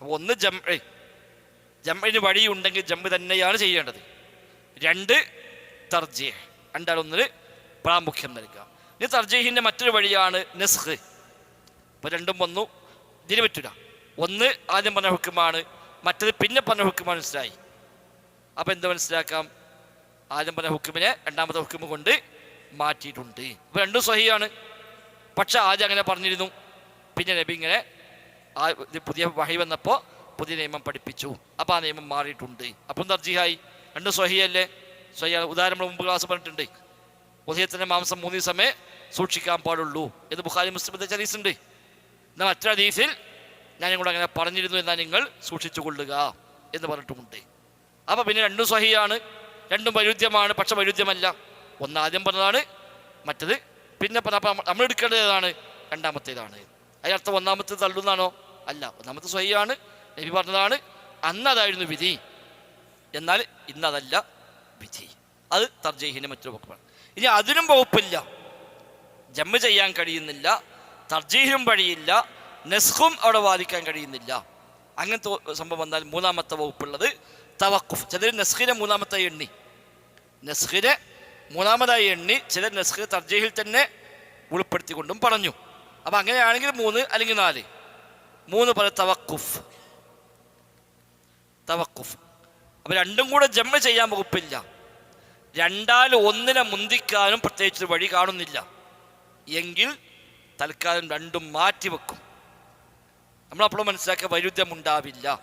അപ്പോൾ ഒന്ന് ജംഇ. ജംഇന് വഴിയുണ്ടെങ്കിൽ ജംബ് തന്നെയാണ് ചെയ്യേണ്ടത്. രണ്ട് തർജീഹ് രണ്ടാളൊന്നിന് പ്രാമുഖ്യം നൽകുക. ഇനി തർജീഹിന്റെ മറ്റൊരു വഴിയാണ് നെസ്ഹ് ഇപ്പോൾ രണ്ടും വന്നു. ഇതിന് പറ്റൂല. ഒന്ന് ആദ്യം പറഞ്ഞ ഹുക്കുമാണ് മറ്റത് പിന്നെ പറഞ്ഞ ഹുക്കുമാണ് മനസ്സിലായി. അപ്പോൾ എന്ത് മനസ്സിലാക്കാം? ആദ്യം പറഞ്ഞ ഹുക്കുമിനെ രണ്ടാമത്തെ ഹുക്കുമ കൊണ്ട് മാറ്റിയിട്ടുണ്ട്. അപ്പോൾ രണ്ടും സഹിയാണ്. പക്ഷെ ആദ്യം അങ്ങനെ പറഞ്ഞിരുന്നു. പിന്നെ നബി ഇങ്ങനെ ആ ഇത് പുതിയ വഹി വന്നപ്പോൾ പുതിയ നിയമം പഠിപ്പിച്ചു. അപ്പോൾ ആ നിയമം മാറിയിട്ടുണ്ട്. അപ്പം തർജിഹായി രണ്ട് സ്വഹിയല്ലേ? സ്വഹിയ ഉദാഹരണം മുമ്പ് ക്ലാസ് പറഞ്ഞിട്ടുണ്ട്. ഉദയത്തിന്റെ മാംസം മൂന്ന് ദിവസമേ സൂക്ഷിക്കാൻ പാടുള്ളൂ. എന്ന് ബുഖാരി മുസ്ലിം ഹദീസ് ഉണ്ട്. എന്നാൽ മറ്റൊരു ഹദീസിൽ ഞാൻ ഇങ്ങോട്ട് അങ്ങനെ പറഞ്ഞിരുന്നു എന്നാൽ നിങ്ങൾ സൂക്ഷിച്ചു കൊള്ളുക എന്ന് പറഞ്ഞിട്ടുമുണ്ട്. അപ്പോൾ പിന്നെ രണ്ടും സ്വഹിയാണ്. രണ്ടും വൈരുദ്ധ്യമാണ്. പക്ഷെ വൈരുദ്ധ്യമല്ല. ഒന്ന് ആദ്യം പറഞ്ഞതാണ് മറ്റത് പിന്നെ അപ്പം നമ്മൾ എടുക്കേണ്ടതാണ് രണ്ടാമത്തേതാണ്. അതിനർത്ഥം ഒന്നാമത്തേത് തള്ളുന്നാണോ? അല്ല ഒന്നാമത്തെ സ്വഹിയാണ് നബി പറഞ്ഞതാണ് അന്നതായിരുന്നു വിധി. എന്നാൽ ഇന്നതല്ല വിധി. അത് തർജീഹിന്റെ മറ്റൊരു വകുപ്പാണ് ഇനി അതിനും വകുപ്പില്ല. ജമ്മ ചെയ്യാൻ കഴിയുന്നില്ല തർജീഹിനും വഴിയില്ല നെസ്ഖും അവിടെ വാദിക്കാൻ കഴിയുന്നില്ല. അങ്ങനത്തെ സംഭവം വന്നാൽ മൂന്നാമത്തെ വകുപ്പുള്ളത് തവക്കുഫ് ചിലർ നെസ്ഖിനെ മൂന്നാമത്തെ എണ്ണി. നെസ്ഖിനെ മൂന്നാമതായി എണ്ണി ചിലർ നെസ്ഖിനെ തർജീഹിൽ തന്നെ ഉൾപ്പെടുത്തിക്കൊണ്ടും പറഞ്ഞു. അപ്പം അങ്ങനെയാണെങ്കിൽ മൂന്ന് അല്ലെങ്കിൽ നാല്. മൂന്ന് പല തവക്കുഫ്. തവക്കുഫ്. അപ്പം രണ്ടും കൂടെ ജമ്മ ചെയ്യാൻ വകുപ്പില്ല. രണ്ടാൽ ഒന്നിനെ മുന്തിക്കാനും പ്രത്യേകിച്ച് വഴി കാണുന്നില്ല. എങ്കിൽ തൽക്കാലം രണ്ടും മാറ്റി മാറ്റിവെക്കും നമ്മളപ്പോഴും മനസ്സിലാക്കിയ വൈരുദ്ധ്യം ഉണ്ടാവില്ല.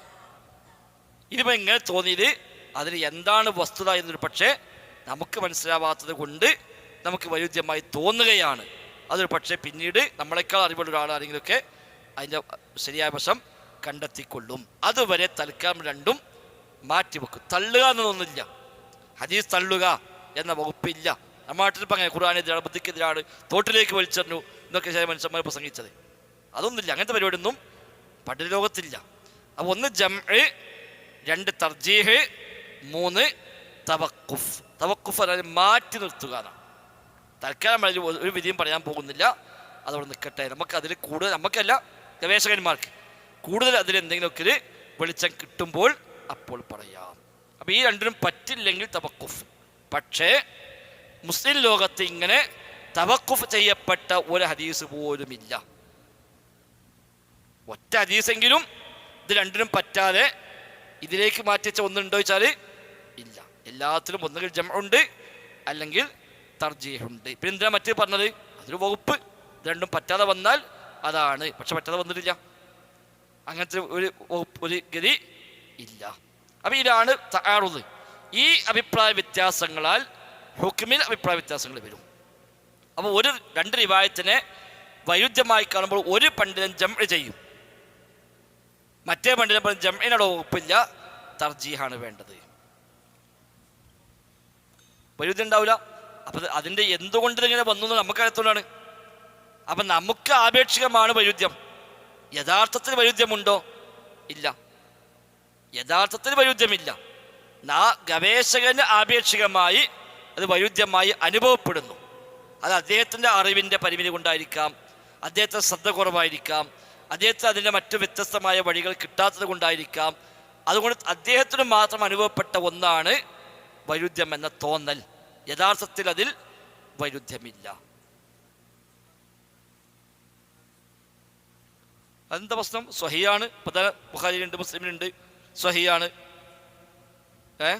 ഇതിപ്പോൾ എങ്ങനെ തോന്നിയത് അതിൽ എന്താണ് വസ്തുത എന്നൊരു പക്ഷേ നമുക്ക് മനസ്സിലാവാത്തത് കൊണ്ട് നമുക്ക് വൈരുദ്ധ്യമായി തോന്നുകയാണ്. അതൊരു പക്ഷേ പിന്നീട് നമ്മളെക്കാൾ അറിവുള്ള ഒരാളാണെങ്കിലൊക്കെ അതിന്റെ ശരിയായ വശം കണ്ടെത്തിക്കൊള്ളും. അതുവരെ തൽക്കാലം രണ്ടും മാറ്റിവെക്കും. തള്ളുക എന്നൊന്നുമില്ല. ഹദീസ് തള്ളുക എന്ന വകുപ്പില്ല. നമ്മുടെ നാട്ടിൽ ഇപ്പം ഖുർആാനെതിരാണ് ബുദ്ധിക്കെതിരാണ് തോട്ടിലേക്ക് വലിച്ചെറിഞ്ഞു എന്നൊക്കെ ചില മനുഷ്യന്മാർ പ്രസംഗിച്ചത്. അതൊന്നുമില്ല. അങ്ങനത്തെ പരിപാടിയൊന്നും പഠിത ലോകത്തില്ല. അപ്പോൾ ഒന്ന് ജം രണ്ട് തർജീഹ് മൂന്ന് തവക്കുഫ് തവക്കുഫ് അതായത് മാറ്റി നിർത്തുക എന്നാണ്. തൽക്കാലം ഒരു വിധിയും പറയാൻ പോകുന്നില്ല. അതവിടെ നിൽക്കട്ടെ. നമുക്ക് അതിൽ കൂടുതൽ നമുക്കല്ല ഗവേഷകന്മാർക്ക് കൂടുതൽ അതിലെന്തെങ്കിലുമൊക്കെ ഒരു വെളിച്ചം കിട്ടുമ്പോൾ അപ്പോൾ പറയാം. അപ്പം ഈ രണ്ടിനും പറ്റില്ലെങ്കിൽ തവക്കുഫ്. പക്ഷേ മുസ്ലിം ലോകത്ത് ഇങ്ങനെ തവക്കുഫ് ചെയ്യപ്പെട്ട ഒരു ഹദീസ് പോലുമില്ല. ഒറ്റ ഹദീസെങ്കിലും ഇത് രണ്ടിനും പറ്റാതെ ഇതിലേക്ക് മാറ്റിച്ച ഒന്നുണ്ടോ വെച്ചാൽ ഇല്ല. എല്ലാത്തിലും ഒന്നുകിൽ ജമ ഉണ്ട് അല്ലെങ്കിൽ തർജീഹുണ്ട്. പിന്നെ എന്തിനാ മറ്റേ പറഞ്ഞത്? അതൊരു വകുപ്പ്. രണ്ടും പറ്റാതെ വന്നാൽ അതാണ്. പക്ഷെ പറ്റാതെ വന്നിട്ടില്ല. അങ്ങനത്തെ ഒരു ഒരു ഗതി ഇല്ല. അപ്പം ഇതാണ് താറുത് ഈ അഭിപ്രായ വ്യത്യാസങ്ങളാൽ ഹുക്കുമിൽ അഭിപ്രായ വ്യത്യാസങ്ങൾ വരും. അപ്പോൾ ഒരു രണ്ട് റിവായത്തിനെ വൈരുദ്ധ്യമായി കാണുമ്പോൾ ഒരു പണ്ഡിതൻ ജംഇ ചെയ്യും. മറ്റേ പണ്ഡിതൻ പറഞ്ഞ ജംഇനോട് ഒപ്പില്ല തർജീഹാണ് വേണ്ടത്. വൈരുദ്ധ്യം ഉണ്ടാവില്ല. അപ്പം അതിന്റെ എന്തുകൊണ്ട് ഇങ്ങനെ വന്നു എന്ന് നമുക്കറിയത്തോണ്ടാണ് അപ്പം നമുക്ക് ആപേക്ഷികമാണ് വൈരുദ്ധ്യം. യഥാർത്ഥത്തിൽ വൈരുദ്ധ്യമുണ്ടോ? ഇല്ല. യഥാർത്ഥത്തിൽ വൈരുദ്ധ്യമില്ല. നാ ഗവേഷകന് ആപേക്ഷികമായി അത് വൈരുദ്ധ്യമായി അനുഭവപ്പെടുന്നു. അത് അദ്ദേഹത്തിന്റെ അറിവിന്റെ പരിമിതി കൊണ്ടായിരിക്കാം അദ്ദേഹത്തെ ശ്രദ്ധ കുറവായിരിക്കാം അദ്ദേഹത്തിന് അതിന്റെ മറ്റു വ്യത്യസ്തമായ വഴികൾ കിട്ടാത്തത് കൊണ്ടായിരിക്കാം. അതുകൊണ്ട് അദ്ദേഹത്തിന് മാത്രം അനുഭവപ്പെട്ട ഒന്നാണ് വൈരുദ്ധ്യം എന്ന തോന്നൽ. യഥാർത്ഥത്തിൽ അതിൽ വൈരുദ്ധ്യമില്ല. അതെന്താ പ്രശ്നം? സ്വഹിയാണ് പ്രധാന ബുഖാരിയിലുണ്ട് മുസ്ലിമിനുണ്ട് സ്വഹിയാണ് ഏ?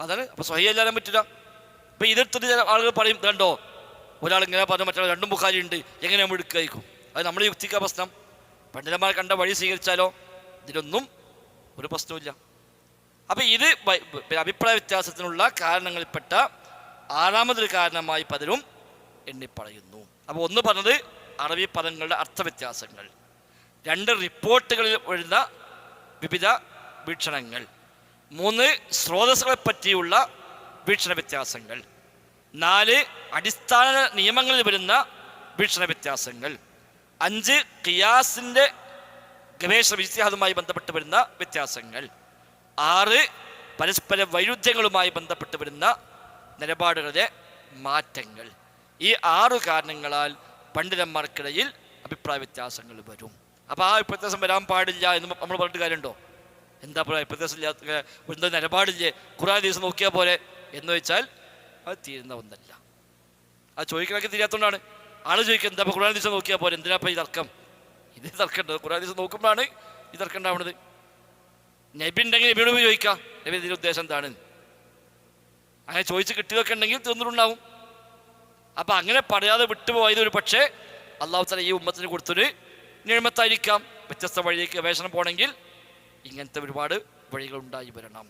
അതാണ്. അപ്പോൾ സ്വഹി എല്ലാവരും പറ്റില്ല. ഇപ്പം ഇതെടുത്തിട്ട് ചില ആളുകൾ പറയും കണ്ടോ? ഒരാൾ ഇങ്ങനെ പറഞ്ഞു മറ്റൊരാൾ രണ്ടും ബുഹാരി ഉണ്ട് എങ്ങനെ നമ്മൾ എടുക്കായിരിക്കും അത് നമ്മൾ യുക്തിക്ക പ്രശ്നം. പണ്ഡിതന്മാർ കണ്ട വഴി സ്വീകരിച്ചാലോ? ഇതിലൊന്നും ഒരു പ്രശ്നവുമില്ല. അപ്പം ഇത് അഭിപ്രായ വ്യത്യാസത്തിനുള്ള കാരണങ്ങളിൽപ്പെട്ട ആറാമതൊരു കാരണമായി പലരും എണ്ണിപ്പറയുന്നു. അപ്പോൾ ഒന്ന് പറഞ്ഞത് അറബി പദങ്ങളുടെ അർത്ഥവ്യത്യാസങ്ങൾ. രണ്ട് റിപ്പോർട്ടുകളിൽ വരുന്ന വിവിധ വീക്ഷണങ്ങൾ. മൂന്ന് സ്രോതസ്സുകളെ പറ്റിയുള്ള വീക്ഷണ വ്യത്യാസങ്ങൾ. നാല് അടിസ്ഥാന നിയമങ്ങളിൽ വരുന്ന വീക്ഷണ വ്യത്യാസങ്ങൾ. അഞ്ച് കിയാസിന്റെ ഗവേഷണ വിജയാതുമായി ബന്ധപ്പെട്ട് വരുന്ന വ്യത്യാസങ്ങൾ. ആറ് പരസ്പര വൈരുദ്ധ്യങ്ങളുമായി ബന്ധപ്പെട്ട് വരുന്ന നിലപാടുകളിലെ മാറ്റങ്ങൾ. ഈ ആറു കാരണങ്ങളാൽ പണ്ഡിതന്മാർക്കിടയിൽ അഭിപ്രായ വ്യത്യാസങ്ങൾ വരും. അപ്പോൾ ആ വ്യത്യാസം വരാൻ പാടില്ല എന്ന് നമ്മൾ പറഞ്ഞിട്ട് കാര്യമുണ്ടോ? എന്താ പറയുക വ്യത്യാസം ഇല്ലാത്ത എന്താ നിലപാടില്ലേ? ഖുറാൻ ദിവസം നോക്കിയാൽ പോലെ എന്ന് വെച്ചാൽ അത് തീരുന്ന ഒന്നല്ല. ആ ചോദിക്കണൊക്കെ തീരാത്തതുകൊണ്ടാണ് ആൾ ചോദിക്കുക എന്താ ഇപ്പോൾ ഖുറാൻ ദിവസം നോക്കിയാൽ പോലെ? എന്തിനാ ഈ തർക്കം? ഇത് തർക്കമുണ്ട്? ഖുറാൻ ദിവസം നോക്കുമ്പോഴാണ് ഈ തർക്കം ഉണ്ടാവുന്നത് നബി ഉണ്ടെങ്കിൽ നബിയോട് ചോദിക്കാം. നബി ഇതിന്റെ ഉദ്ദേശം എന്താണ്? അങ്ങനെ ചോദിച്ച് കിട്ടിയതൊക്കെ ഉണ്ടെങ്കിൽ തീർന്നിട്ടുണ്ടാവും. അപ്പം അങ്ങനെ പറയാതെ വിട്ടുപോയത് ഒരു പക്ഷേ അള്ളാഹു തല ഈ ഉമ്മത്തിന് കൊടുത്തൊരു നിഴമത്തായിരിക്കാം വ്യത്യസ്ത വഴിയിലേക്ക് ഗവേഷണം പോകണമെങ്കിൽ ഇങ്ങനത്തെ ഒരുപാട് വഴികൾ ഉണ്ടായി വരണം.